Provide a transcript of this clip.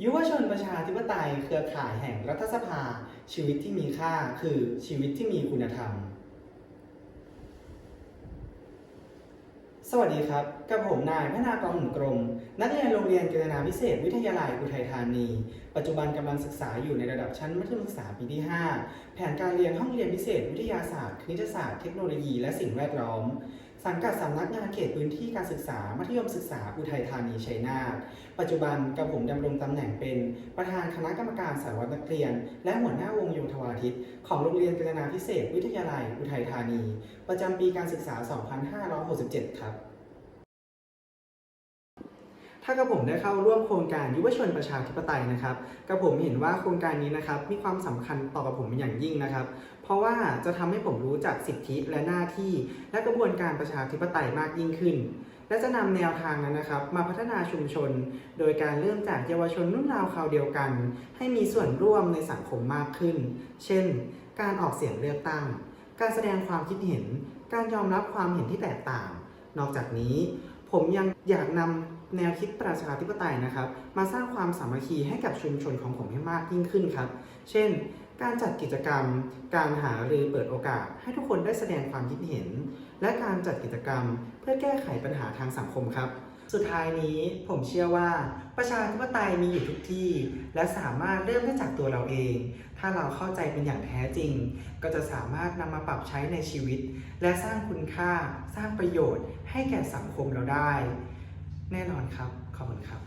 ยุวชนประชาธิปไตยเครือข่ายแห่งรัฐสภา ชีวิตที่มีค่าคือชีวิตที่มีคุณธรรม สวัสดีครับกับผมนายพนากรหุ่นกรม นักเรียนโรงเรียนกฤษณาพิเศษ วิทยาลัยอุทัยธานี ปัจจุบันกำลังศึกษาอยู่ในระดับชั้นมัธยมศึกษาปีที่ 5 แผนการเรียนห้องเรียนพิเศษ วิทยาศาสตร์ คณิตศาสตร์ เทคโนโลยี และสิ่งแวดล้อม สังกัดสำนักงานเขตพื้นที่การศึกษา มัธยมศึกษาอุทัยธานีชัยนาท ปัจจุบันกับผมดำรงตำแหน่งเป็นประธานคณะกรรมการสารวัตรนักเรียน และหัวหน้าวงโยธวาทิต ของโรงเรียนกฤษณาพิเศษวิทยาลัยอุทัยธานี ประจำปีการศึกษา 2567 ครับ ถ้ากับผมได้เข้าร่วมโครงการยุวชนประชาธิปไตยนะครับกับผมเห็นว่าโครงการนี้นะครับมีความสำคัญต่อกับผมเป็นอย่างยิ่งนะครับ เพราะว่าจะทำให้ผมรู้จักสิทธิและหน้าที่ และกระบวนการประชาธิปไตยมากยิ่งขึ้น และจะนำแนวทางนั้นนะครับ มาพัฒนาชุมชน โดยการเริ่มจากเยาวชนรุ่นราวคราวเดียวกัน ให้มีส่วนร่วมในสังคมมากขึ้น เช่น การออกเสียงเลือกตั้ง การแสดงความคิดเห็น การยอมรับความเห็นที่แตกต่าง นอกจากนี้ ผมยังอยากนำแนวคิดประชาธิปไตยนะครับ มาสร้างความสามัคคีให้กับชุมชนของผมให้มากยิ่งขึ้นครับ เช่น การจัดกิจกรรม การหารือเปิดโอกาส ให้ทุกคนได้แสดงความคิดเห็น และการจัดกิจกรรม เพื่อแก้ไขปัญหาทางสังคมครับ สุดท้ายนี้ผมเชื่อว่าประชาธิปไตยมีอยู่ทุกที่ และสามารถเริ่มได้จากตัวเราเอง ถ้าเราเข้าใจเป็นอย่างแท้จริง ก็จะสามารถนำมาปรับใช้ในชีวิต และสร้างคุณค่า สร้างประโยชน์ ให้แก่สังคมเราได้ แน่นอนครับ ขอบคุณครับ